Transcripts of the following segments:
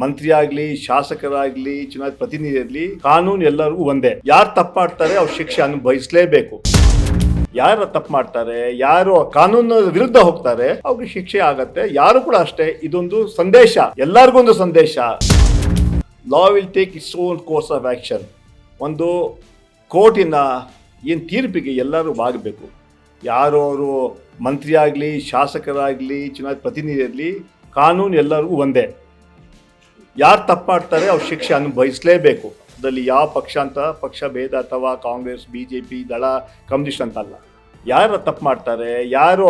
ಮಂತ್ರಿ ಆಗ್ಲಿ ಶಾಸಕರಾಗ್ಲಿ ಚುನಾಯಿತ ಪ್ರತಿನಿಧಿ ಇರಲಿ ಕಾನೂನು ಎಲ್ಲರಿಗೂ ಒಂದೇ. ಯಾರು ತಪ್ಪು ಮಾಡ್ತಾರೆ ಅವ್ರ ಶಿಕ್ಷೆ ಅನುಭವಿಸಲೇಬೇಕು. ಯಾರು ತಪ್ಪು ಮಾಡ್ತಾರೆ, ಯಾರು ಕಾನೂನು ವಿರುದ್ಧ ಹೋಗ್ತಾರೆ, ಅವ್ರಿಗೆ ಶಿಕ್ಷೆ ಆಗತ್ತೆ. ಯಾರು ಕೂಡ ಅಷ್ಟೇ, ಇದೊಂದು ಸಂದೇಶ. ಎಲ್ಲರಿಗೂ ಒಂದು ಸಂದೇಶ. Law will take its own course of action ಒಂದು ಕೋರ್ಟಿನ ಏನು ತೀರ್ಪಿಗೆ ಎಲ್ಲರೂ ಆಗಬೇಕು ಯಾರು ಅವರು ಮಂತ್ರಿ ಆಗಲಿ ಶಾಸಕರಾಗಲಿ ಚುನಾಯಿತ ಪ್ರತಿನಿಧಿ ಇರಲಿ ಕಾನೂನು ಎಲ್ಲರಿಗೂ ಒಂದೇ. ಯಾರು ತಪ್ಪು ಮಾಡ್ತಾರೆ ಅವ್ರ ಶಿಕ್ಷೆ ಅನುಭವಿಸಲೇಬೇಕು. ಅದರಲ್ಲಿ ಯಾವ ಪಕ್ಷ ಅಂತ, ಪಕ್ಷ ಭೇದ ಅಥವಾ Congress B J P Dal, communist ಅಂತ ಅಲ್ಲ ಯಾರು ತಪ್ಪು ಮಾಡ್ತಾರೆ, ಯಾರು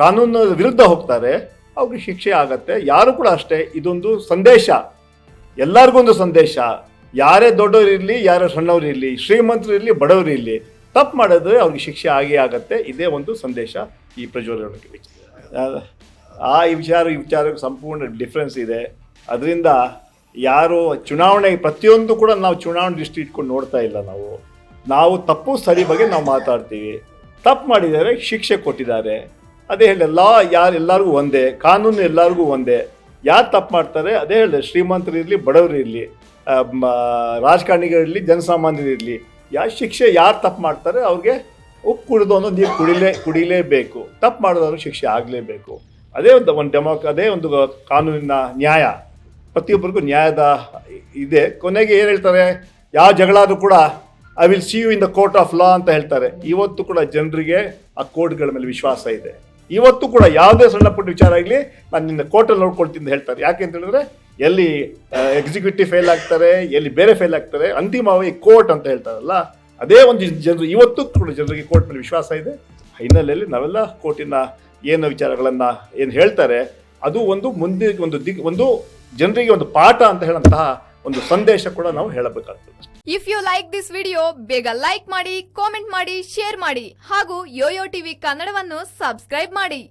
ಕಾನೂನು ವಿರುದ್ಧ ಹೋಗ್ತಾರೆ, ಅವ್ರಿಗೆ ಶಿಕ್ಷೆ ಆಗತ್ತೆ. ಯಾರು ಕೂಡ ಅಷ್ಟೇ, ಇದೊಂದು ಸಂದೇಶ. ಎಲ್ಲರಿಗೂ ಒಂದು ಸಂದೇಶ. ಯಾರೇ ದೊಡ್ಡವರು ಇರಲಿ, ಯಾರೇ ಸಣ್ಣವ್ರು ಇರಲಿ, ಶ್ರೀಮಂತರು ಇರಲಿ, ಬಡವರು ಇರಲಿ, ತಪ್ಪು ಮಾಡಿದ್ರೆ ಅವ್ರಿಗೆ ಶಿಕ್ಷೆ ಆಗೇ ಆಗತ್ತೆ. ಇದೇ ಒಂದು ಸಂದೇಶ ಈ ಪ್ರಜ್ವಲಕ್ಕೆ ವಿಚಾರ ಆ ವಿಚಾರ, ಈ ವಿಚಾರಕ್ಕೆ ಸಂಪೂರ್ಣ ಡಿಫ್ರೆನ್ಸ್ ಇದೆ. ಅದರಿಂದ ಯಾರು ಚುನಾವಣೆ, ಪ್ರತಿಯೊಂದು ಕೂಡ ನಾವು ಚುನಾವಣೆ ದೃಷ್ಟಿ ಇಟ್ಕೊಂಡು ನೋಡ್ತಾ ಇಲ್ಲ ನಾವು. ನಾವು ತಪ್ಪು, ಸರಿ ಬಗ್ಗೆ ನಾವು ಮಾತಾಡ್ತೀವಿ. ತಪ್ಪು ಮಾಡಿದ್ದಾರೆ, ಶಿಕ್ಷೆ ಕೊಟ್ಟಿದ್ದಾರೆ. ಅದೇ ಹೇಳಿ, ಎಲ್ಲ, ಯಾರು ಎಲ್ಲರಿಗೂ ಒಂದೇ, ಕಾನೂನು ಎಲ್ಲರಿಗೂ ಒಂದೇ. ಯಾರು ತಪ್ಪು ಮಾಡ್ತಾರೆ, ಅದೇ ಹೇಳಿದೆ ಶ್ರೀಮಂತರು ಇರಲಿ, ಬಡವರು ಇರಲಿ ರಾಜಕಾರಣಿಗಳಿರಲಿ ಜನಸಾಮಾನ್ಯರಿರಲಿ ಯಾವ ಶಿಕ್ಷೆ, ಯಾರು ತಪ್ಪು ಮಾಡ್ತಾರೆ, ಅವ್ರಿಗೆ ಉಪ್ಪು ಕುಡಿದು ಅನ್ನೋದು ನೀವು ಕುಡಿಲೇ, ಕುಡಿಲೇಬೇಕು. ತಪ್ಪು ಮಾಡಿದವರು ಶಿಕ್ಷೆ ಆಗಲೇಬೇಕು. ಅದೇ ಒಂದು ಒಂದು ಡೆಮೋಕ್, ಅದೇ ಒಂದು ಕಾನೂನಿನ ನ್ಯಾಯ. ಪ್ರತಿಯೊಬ್ಬರಿಗೂ ನ್ಯಾಯದ ಇದೆ. ಕೊನೆಗೆ ಏನು ಹೇಳ್ತಾರೆ? ಯಾವ ಜಗಳ ಆದರೂ ಕೂಡ I will see you in the court of law ಅಂತ ಹೇಳ್ತಾರೆ. ಇವತ್ತು ಕೂಡ ಜನರಿಗೆ ಆ ಕೋರ್ಟ್ಗಳ ಮೇಲೆ ವಿಶ್ವಾಸ ಇದೆ. ಇವತ್ತು ಕೂಡ ಯಾವುದೇ ಸಣ್ಣ ಪುಟ್ಟ ವಿಚಾರ ಆಗಲಿ ನಾನು ನಿನ್ನ ಕೋರ್ಟಲ್ಲಿ ನೋಡ್ಕೊಳ್ತೀನಿ ಅಂತ ಹೇಳ್ತಾರೆ. ಯಾಕೆ ಅಂತ ಹೇಳಿದ್ರೆ, ಎಲ್ಲಿ ಎಕ್ಸಿಕ್ಯೂಟಿವ್ ಫೇಲ್ ಆಗ್ತಾರೆ, ಎಲ್ಲಿ ಬೇರೆ ಫೇಲ್ ಆಗ್ತಾರೆ, ಅಂತಿಮವಾಗಿ ಕೋರ್ಟ್ ಅಂತ ಹೇಳ್ತಾರಲ್ಲ, ಅದೇ ಒಂದು ಜನರು, ಇವತ್ತು ಕೂಡ ಜನರಿಗೆ ಕೋರ್ಟ್ ಮೇಲೆ ವಿಶ್ವಾಸ ಇದೆ. ಹಿನ್ನೆಲೆಯಲ್ಲಿ ನಾವೆಲ್ಲ ಕೋರ್ಟಿನ ಏನು ವಿಚಾರಗಳನ್ನು ಏನು ಹೇಳ್ತಾರೆ, ಅದು ಒಂದು ಮುಂದೆ ಒಂದು ದಿಗ್, ಒಂದು ಜನರಿಗೆ ಒಂದು ಪಾಠ ಅಂತ ಹೇಳಂತಹ ಒಂದು ಸಂದೇಶ ಕೂಡ ನಾವು ಹೇಳಬೇಕಾಗ್ತದೆ. If you like this video ಬೇಗ ಲೈಕ್ ಮಾಡಿ ಕಾಮೆಂಟ್ ಮಾಡಿ ಶೇರ್ ಮಾಡಿ ಹಾಗೂ ಯೋಯೋ ಟಿವಿ ಕನ್ನಡವನ್ನು ಸಬ್ಸ್ಕ್ರೈಬ್ ಮಾಡಿ.